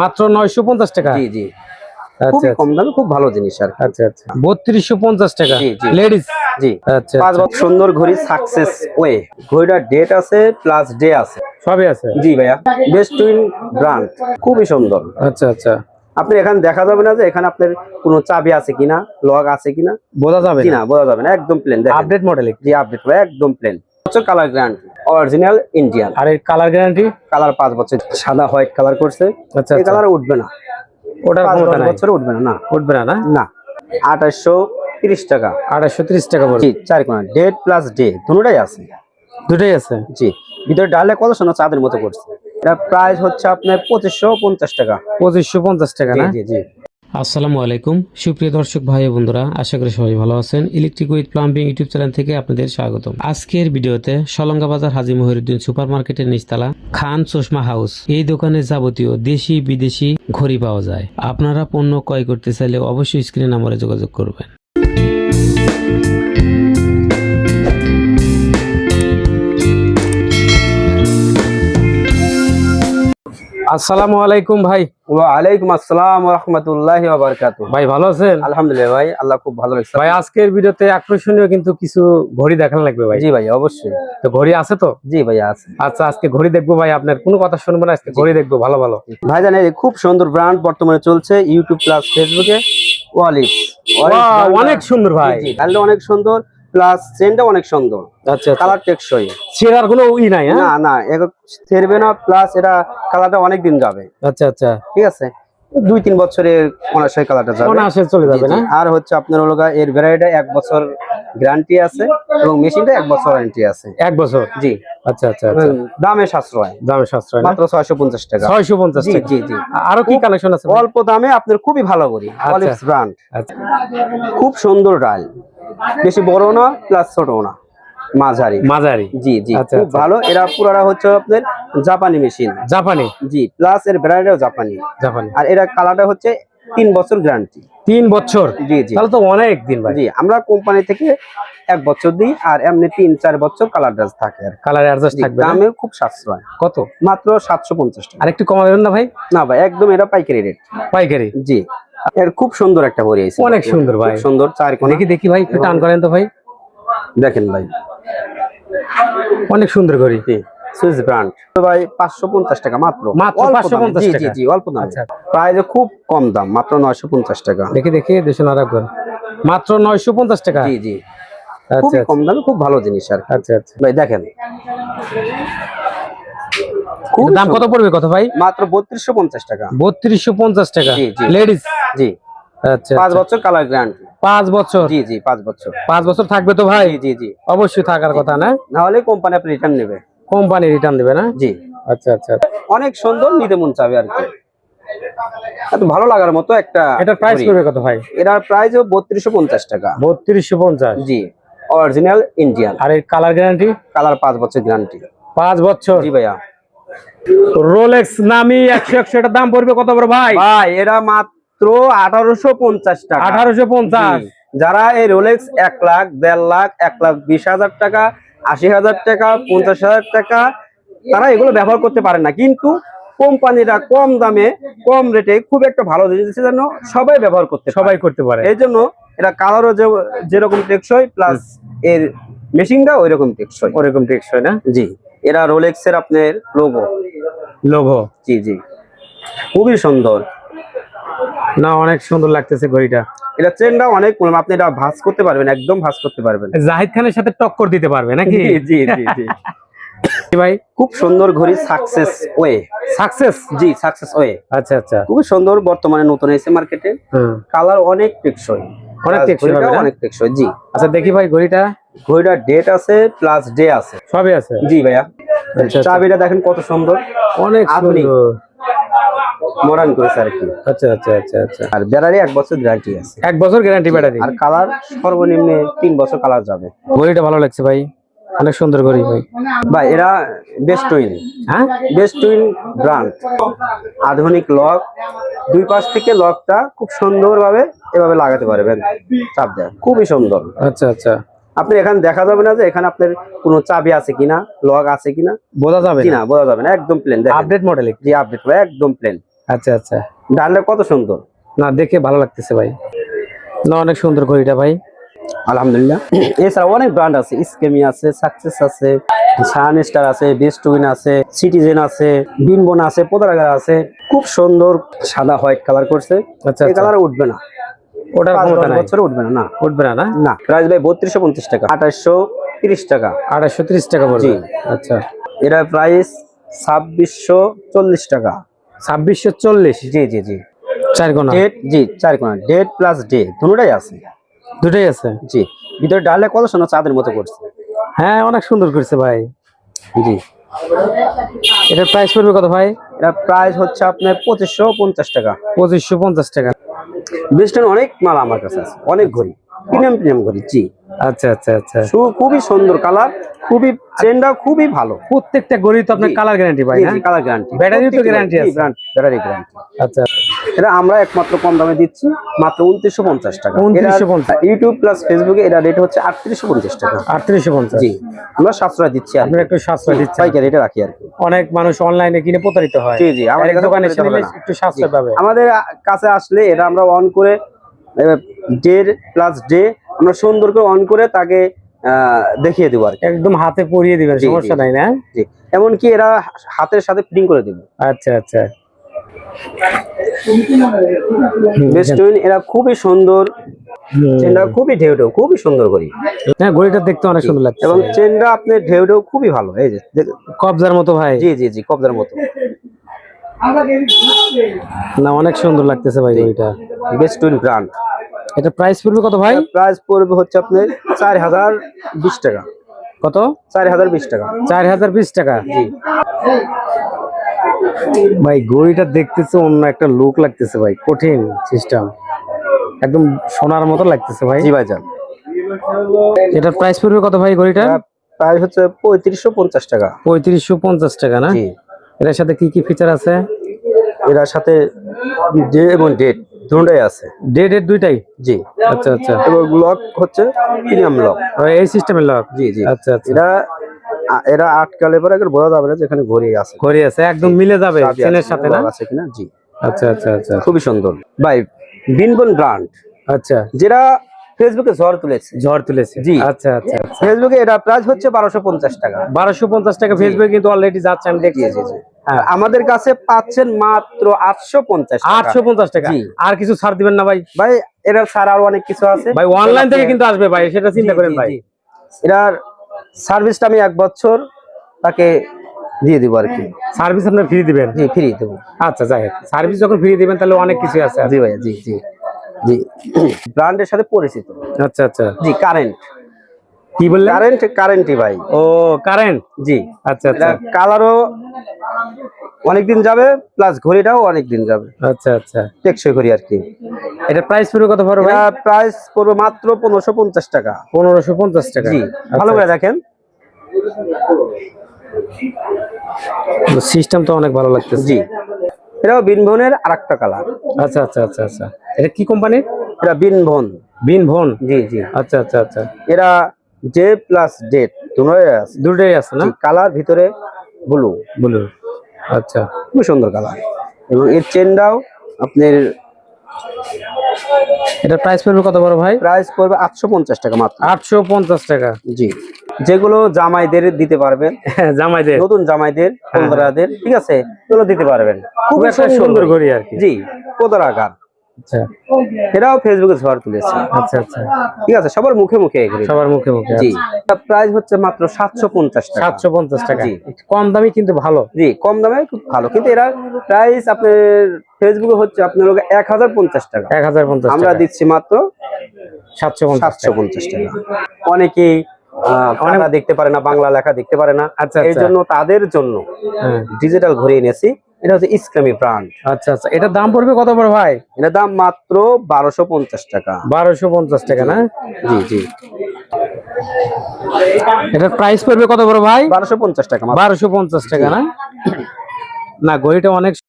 মাত্র নয়শো পঞ্চাশ টাকা? জি জি। আচ্ছা কম দামে খুব ভালো জিনিস আর আচ্ছা আচ্ছা। বত্রিশশো পঞ্চাশ টাকা। জি। লেডিস জি। আচ্ছা পাঁচ আচ্ছা। বছর সুন্দর ঘড়ি সাকসেস ওয়ে ঘড়িটার ডেট আছে প্লাস ডে আছে। সবই আছে? জি ভাইয়া। বেস্ট টুইন ব্র্যান্ড খুবই সুন্দর। আচ্ছা আচ্ছা। আপনি এখানে দেখা যাবে না যে এখানে আপনার কোনো চাবি আছে কিনা লগ আছে কিনা? বোঝা যাবে না। বোঝা যাবে না। একদম প্লেন আপডেট মডেল জি আপডেট ভাই একদম প্লেন বছর কালার গ্যারান্টি অরিজিনাল ইন্ডিয়ান আর এর কালার গ্যারান্টি কালার পাঁচ বছর সাদা হোয়াইট কালার করছে। আচ্ছা এই আচ্ছা। কালার উঠবে না। ওটার ক্ষমতা নাই। বছরে উঠবে না না। উঠবে না না? না। আঠাশশো তিরিশ টাকা। আড়াইশো ত্রিশ টাকা পড়বে জি চার কোনা ডেট প্লাস ডে দুটোটাই আছে। দুটোই আছে? জি ভিতরে ডালে কত শোনা চাঁদের মতো করছে। এটা প্রাইস হচ্ছে আপনার পঁচিশশো পঞ্চাশ টাকা। পঁচিশশো পঞ্চাশ টাকা না? জি জি। আসসালামু আলাইকুম। সুপ্রিয় দর্শক ভাই বন্ধুরা, আশা করি সবাই ভালো আছেন। Electric with plumbing YouTube channel থেকে আপনাদের স্বাগতম। আজকের ভিডিওতে সলঙ্গা বাজার হাজি মহিরুদ্দিন সুপার মার্কেটের নিচতলা খান চশমা হাউস। এই দোকানে যাবতীয় দেশি, বিদেশি ঘড়ি পাওয়া যায়। আপনারা পণ্য ক্রয় করতে চাইলে অবশ্যই স্ক্রিনে নাম্বারে যোগাযোগ করবেন। আসসালামু আলাইকুম ভাই। ওয়ালাইকুম আসসালাম রহমতুল্লাহ বারকাত ভাই ভালো আছেন? আলহামদুলিল্লাহ ভাই আল্লাহ খুব ভালো ভাই আজকের ভিডিওতে আকর্ষণীয় কিন্তু কিছু ঘড়ি দেখানো লাগবে ভাই। জি ভাই অবশ্যই। তো ঘড়ি আছে তো? জি ভাই আছে। আচ্ছা আজকে ঘড়ি দেখব ভাই আপনার কোনো কথা শুনব না আজকে ঘড়ি দেখব ভালো ভালো। ভাই জানেন এই খুব সুন্দর ব্র্যান্ড বর্তমানে চলছে ইউটিউব প্লাস ফেসবুকে ওয়ালিপস Wow, অনেক সুন্দর ভাই। অনেক সুন্দর। প্লাস চেনটা অনেক সুন্দর। আচ্ছা কালার টেকসই। ছেঁড়ার কোনো ই নাই হ্যাঁ? না না ছেড়বে না প্লাস এটা কালারটা অনেক দিন যাবে। আচ্ছা আচ্ছা। ঠিক আছে? দুই তিন বছরের অনার্সের কালারটা যাবে। অনায়াসে চলে যাবে না? আর হচ্ছে আপনার হলো এর ভ্যারাইটি এক বছর গ্যারান্টি আছে এবং মেশিনটা এক বছর ওয়ারেন্টি আছে। এক বছর? জি। আচ্ছা আচ্ছা আচ্ছা। দামে সাশ্রয়। দামে সাশ্রয় মাত্র ছয়শো পঞ্চাশ টাকা। ছয়শো পঞ্চাশ জি টাকা। জি জি। আরও কি কালেকশন আছে? অল্প দামে আপনার খুবই ভালো করি। আচ্ছা। অলিভস ব্র্যান্ড আচ্ছা। খুব সুন্দর ডাল। বেশি বড় না প্লাস ছোট না। মাঝারি। মাঝারি। জি জি। আচ্ছা, খুব আচ্ছা। ভালো। এরা পুরাটা হচ্ছে আপনার জাপানি মেশিন। জাপানি? জি প্লাস এর ভ্যারাইটিও জাপানি। জাপানি। আর এরা কালারটা হচ্ছে তিন বছর গ্যারান্টি তিন বছর? জি জি। তাহলে তো অনেক দিন ভাই। জি আমরা কোম্পানি থেকে এক বছর দিই আর এমনি তিন চার বছর কালার ড্রেস থাকে আর কালার অ্যাডজাস্ট থাকবে দামে খুব সাশ্রয়। কত? মাত্র সাতশো পঞ্চাশ টাকা। আর একটু কমা দেবেন না ভাই? না ভাই একদম এটা পাইকারি রেট পাইকারি? জি। এর খুব সুন্দর একটা আছে। অনেক সুন্দর ভাই। সুন্দর চার কোণা দেখি দেখি ভাই একটু টান করেন তো ভাই। দেখেন ভাই। অনেক সুন্দর ঘড়ি। জি সুইস ব্র্যান্ড ভাই পাঁচশো পঞ্চাশ টাকা মাত্র। মাত্র অল্প 550 জি জি অল্প দাম। আচ্ছা। প্রাইস খুব কম দাম মাত্র নয়শো পঞ্চাশ টাকা। দেখি দেখি দেশে না রাখবেন মাত্র নয়শো পঞ্চাশ টাকা? জি জি। আচ্ছা খুবই কম দামে খুব ভালো জিনিস আর আচ্ছা আচ্ছা। ভাই দেখেন। খুব দাম কত পড়বে কত ভাই? মাত্র বত্রিশশো পঞ্চাশ টাকা। বত্রিশশো পঞ্চাশ টাকা। লেডিস জি। আচ্ছা পাঁচ আচ্ছা। বছর কালার গ্যারান্টি পাঁচ বছর? জি জি পাঁচ বছর। পাঁচ বছর থাকবে তো ভাই? জি জি অবশ্যই থাকার কথা না? না হলে কোম্পানি আপনি রিটার্ন নেবে। কোম্পানি রিটার্ন দেবে না? জি। আচ্ছা আচ্ছা। অনেক সুন্দর নিতে মন চাবে আর কি। এত ভালো লাগার মতো একটা এটার প্রাইস করবে কত ভাই? এটার প্রাইস বত্রিশশো পঞ্চাশ টাকা। বত্রিশশো পঞ্চাশ? জি অরিজিনাল ইন্ডিয়ান আর এর কালার গ্যারান্টি কালার পাঁচ বছর গ্যারান্টি পাঁচ বছর? জি ভাইয়া। রোলেক্স নামি একশো একশো এটার দাম পড়বে কত বড় ভাই? ভাই এরা মাত্র আঠারোশো পঞ্চাশ টাকা। আঠারোশো পঞ্চাশ। যারা এই রোলেক্স এক লাখ দেড় লাখ এক লাখ বিশ হাজার টাকা আশি হাজার টাকা পঞ্চাশ হাজার টাকা তারা এগুলো ব্যবহার করতে পারে না। কিন্তু কোম্পানিরা কম দামে কম রেটে খুব একটা ভালো দিচ্ছে জন্য সবাই ব্যবহার করতে সবাই করতে পারে। এই জন্য এরা কালারও যে যেরকম টেকসই প্লাস এর মেশিনটা ওই রকম টেকসই। ওরকম টেকসই না? জি। এরা রোলেক্স এর আপনার লোগো লোগো জি জি। খুবই সুন্দর। না অনেক সুন্দর লাগতেছে ঘড়িটা। এটা চেনটা অনেক কম আপনি এটা ভাঁজ করতে পারবেন একদম ভাঁজ করতে পারবেন। জাহিদ খানের সাথে টক্কর দিতে পারবে নাকি? জি জি জি ভাই? খুব সুন্দর ঘড়ি সাকসেস ওয়ে সাকসেস জি সাকসেস ওয়ে আচ্ছা আচ্ছা। খুবই সুন্দর বর্তমানে নতুন এসে মার্কেটে। কালার অনেক টেকসই। অনেক টেকসই হবে অনেক টেকসই জি। আচ্ছা দেখি ভাই ঘড়িটা। ঘড়িটার ডেট আছে প্লাস ডে আছে। সবই আছে? জি ভাইয়া। আচ্ছা। চাবিটা দেখেন কত সুন্দর। অনেক সুন্দর। মডার্ন করেছে আর কি। আচ্ছা আচ্ছা আচ্ছা আচ্ছা। আর ব্যাটারি এক বছর গ্যারান্টি আছে। এক বছর গ্যারান্টি ব্যাটারি? আর কালার সর্বনিম্ন তিন বছর কালার যাবে। ঘড়িটা ভালো লাগছে ভাই। অনেক সুন্দর ঘড়ি ভাই। ভাই এরা বেস্ট টুইন হ্যাঁ? বেস্ট টুইন ব্র্যান্ড আধুনিক লক দুই পাশ থেকে লকটা খুব সুন্দরভাবে এভাবে লাগাতে পারবেন। চাপ দেয় খুবই সুন্দর। আচ্ছা আচ্ছা। আপনি এখানে দেখা যাবে না যে এখানে আপনার কোনো চাবি আছে কিনা লক আছে কিনা? বোঝা যাবে কিনা বোঝা যাবে না। একদম প্লেন আপডেট মডেল জি আপডেট একদম প্লেন আচ্ছা আচ্ছা। ডালটা কত সুন্দর? না দেখে ভালো লাগতেছে ভাই। না অনেক সুন্দর ঘড়িটা ভাই। আলহামদুলিল্লাহ। এছাড়া অনেক ব্র্যান্ড আছে। স্কেমি আছে সাকসেস আছে সান স্টার আছে বেস্ট উইন আছে সিটিজেন আছে বিনবন আছে পোদারাগার আছে। খুব সুন্দর সাদা হোয়াইট কালার করছে। আচ্ছা এই আচ্ছা। কালার উঠবে না। ওটার ক্ষমতা নাই। বছরে উঠবে না না। উঠবে না না? না। প্রাইস ভাই বত্রিশশো পঞ্চাশ টাকা। আঠাশশো তিরিশ টাকা। আড়াইশো ত্রিশ টাকা পড়বে জি। আচ্ছা। এটা প্রাইস ছাব্বিশশো চল্লিশ টাকা। ছাব্বিশশো চল্লিশ। জি জি জি। চার গোনা ডেট জি চার কোনা। ডেট প্লাস ডে দুটোটাই আছে। দুটোই আছে? জি। ভিতরে ডালে কত সোনা চাঁদের মতো করছে। হ্যাঁ অনেক সুন্দর করছে ভাই। জি। এটার প্রাইস পড়বে কত ভাই? এটা প্রাইস হচ্ছে আপনার পঁচিশশো পঞ্চাশ টাকা। পঁচিশশো পঞ্চাশ টাকা। বেস্টের অনেক মাল আমার কাছে আছে। অনেক ঘড়ি। প্রিমিয়াম প্রিমিয়াম ঘড়ি জি। আচ্ছা আচ্ছা আচ্ছা। শু- খুবই সুন্দর কালার খুবই চেনটা খুবই ভালো। প্রত্যেকটা ঘড়ি তো আপনার কালার গ্যারান্টি ভাই না? কালার গ্যারান্টি ব্যাটারিও তো guarantee আছে। ব্যাটারি গ্যারান্টি আচ্ছা। এটা আমরা একমাত্র কম দামে দিচ্ছি মাত্র উনত্রিশশো পঞ্চাশ টাকা। 2950 ইউটিউব প্লাস ফেসবুকে এটা রেট হচ্ছে আটত্রিশশো পঞ্চাশ টাকা। আটত্রিশশো পঞ্চাশ। জি আমরা সাশ্রয় দিচ্ছি আপনার একটু সাশ্রয় দিচ্ছি। পাইকারি এটা রাখি আর কি। অনেক মানুষ অনলাইনে কিনে প্রতারিত হয়। জি জি আমাদের কাছে দোকানে। একটু সাশ্রয় পাবে। আমাদের কাছে আসলে এটা আমরা অন করে ডে প্লাস ডে আমরা সুন্দর করে অন করে তাকে দেখিয়ে দেবো আর একদম হাতে পরিয়ে দিবেন সমস্যা। নাই না? জি। এমনকি এরা হাতের সাথে ফিটিং করে দিবে। আচ্ছা আচ্ছা। বেস্ট এরা খুবই সুন্দর। চেনটা খুবই ঢেউ ঢেউ খুবই সুন্দর করি। হ্যাঁ ঘড়িটা দেখতে অনেক সুন্দর লাগছে। এবং চেনটা ঢেউ ঢেউ খুবই ভালো এই যে কবজার মতো ভাই। জি জি জি কবজার মতো। না অনেক সুন্দর লাগতেছে ভাই ঘড়িটা। বেস্ট টুইন ব্র্যান্ড এটা প্রাইস পড়বে কত ভাই? প্রাইস পড়বে হচ্ছে আপনার চার হাজার বিশ টাকা। কত? চার হাজার বিশ টাকা। চার হাজার বিশ টাকা? জি। ভাই ঘড়িটা দেখতেছে অন্য একটা লুক লাগতেছে ভাই কঠিন সিস্টেম একদম সোনার মতো লাগতেছে ভাই। জি ভাই যান এটার প্রাইস পড়বে কত ভাই ঘড়িটা প্রাইস হচ্ছে পঁয়ত্রিশশো পঞ্চাশ টাকা। পঁয়ত্রিশশো পঞ্চাশ টাকা না? এটার সাথে কি কি ফিচার আছে? এটার সাথে ডে এবং ডেট দুটোই আছে। ডেট এর দুইটাই? জি। আচ্ছা আচ্ছা। এবং লক হচ্ছে প্রিমিয়াম লক এই সিস্টেমের লক জি জি। আচ্ছা আচ্ছা। এটা এরা আটকালে পরে একবার বোঝা যাবে না যে এখানে ঘড়ি আছে। ঘড়ি আছে একদম মিলে যাবে চেনের সাথে না? আছে কিনা? জি। আচ্ছা আচ্ছা আচ্ছা। খুবই সুন্দর। ভাই বিনবন ব্র্যান্ড আচ্ছা। যেটা ফেসবুকে ঝড় তুলেছে। ঝড় তুলেছে। জি। আচ্ছা আচ্ছা ফেসবুকে এটা প্রাইস হচ্ছে বারোশো পঞ্চাশ টাকা। বারোশো পঞ্চাশ টাকা ফেসবুকে কিন্তু অলরেডি যাচ্ছে আমি জি। হ্যাঁ আমাদের কাছে পাচ্ছেন মাত্র আটশো পঞ্চাশ আটশো পঞ্চাশ টাকা। আর কিছু ছাড় দিবেন না ভাই? ভাই এটার ছাড়া আরও অনেক কিছু আছে। ভাই অনলাইন থেকে কিন্তু আসবে ভাই সেটা চিন্তা করেন ভাই। এটার সার্ভিসটা আমি এক বছর তাকে দিয়ে দিব আর কি। সার্ভিস আপনি ফ্রি দিবেন? জি ফ্রি দেবো। আচ্ছা যাই সার্ভিস যখন ফ্রি দিবেন তাহলে অনেক কিছু আছে জি জি জি। জি। ব্র্যান্ডের সাথে পরিচিত। আচ্ছা আচ্ছা। জি কারেন্ট কি বললেন? কারেন্ট কারেন্টই ভাই। ও কারেন্ট জি। আচ্ছা আচ্ছা। কালারও অনেকদিন যাবে প্লাস ঘড়িটাও অনেকদিন যাবে। আচ্ছা আচ্ছা। টেকসই ঘড়ি আর কি। এটা প্রাইস পড়বে কত বড় ভাই? প্রাইস পড়বে মাত্র পনেরোশো পঞ্চাশ টাকা। পনেরোশো পঞ্চাশ টাকা। জি ভালো করে দেখেন। সিস্টেম তো অনেক ভালো লাগতেছে। জি। এটাও বিনভনের আর একটা কালার আচ্ছা আচ্ছা আচ্ছা আচ্ছা। এটা কি কোম্পানির এটা বিনভন। বিন ভন জি জি। আচ্ছা আচ্ছা আচ্ছা। এরা জে প্লাস ডেট দুটোই আছে। দুটোই আছে না? কালার ভিতরে ব্লু ব্লু আচ্ছা। খুবই সুন্দর কালার এবং এর চেনটাও আপনার এটা প্রাইস পড়বে কত বড় ভাই? প্রাইস পড়বে আটশো পঞ্চাশ টাকা মাত্র। আটশো পঞ্চাশ টাকা। জি। যেগুলো জামাইদের দিতে পারবেন। জামাইদের। নতুন জামাইদের পনেরোদের ঠিক আছে? এগুলো দিতে পারবেন। খুব সুন্দর ঘড়ি আর কি। জি পনেরো আকার। আচ্ছা। এটাও ফেসবুকে ঝড় তুলেছে। আচ্ছা আচ্ছা। ঠিক আছে সবার মুখে মুখে এগুলি। সবার মুখে মুখে জি। প্রাইস হচ্ছে মাত্র সাতশো পঞ্চাশ টাকা। সাতশো পঞ্চাশ টাকা। জি। কম দামি কিন্তু ভালো। জি কম দামে খুব ভালো। কিন্তু এরা প্রাইস আপনার ফেসবুকে হচ্ছে আপনার এক হাজার পঞ্চাশ টাকা। এক হাজার পঞ্চাশ আমরা দিচ্ছি মাত্র সাতশো পঞ্চাশ সাতশো পঞ্চাশ টাকা। অনেকেই আহ, দেখতে পারে না বাংলা লেখা দেখতে পারে না। আচ্ছা, এই আচ্ছা। জন্য তাদের জন্য হ্যাঁ। ডিজিটাল ঘড়ি এনেছি এটা হচ্ছে ইসলামী ব্র্যান্ড। আচ্ছা আচ্ছা। এটার দাম পড়বে কত বড় ভাই? এটার দাম মাত্র বারোশো পঞ্চাশ টাকা। বারোশো পঞ্চাশ টাকা না? জি জি। এটার প্রাইস পড়বে কত বড় ভাই? বারোশো পঞ্চাশ টাকা। বারোশো পঞ্চাশ টাকা না? না ঘড়িটা অনেক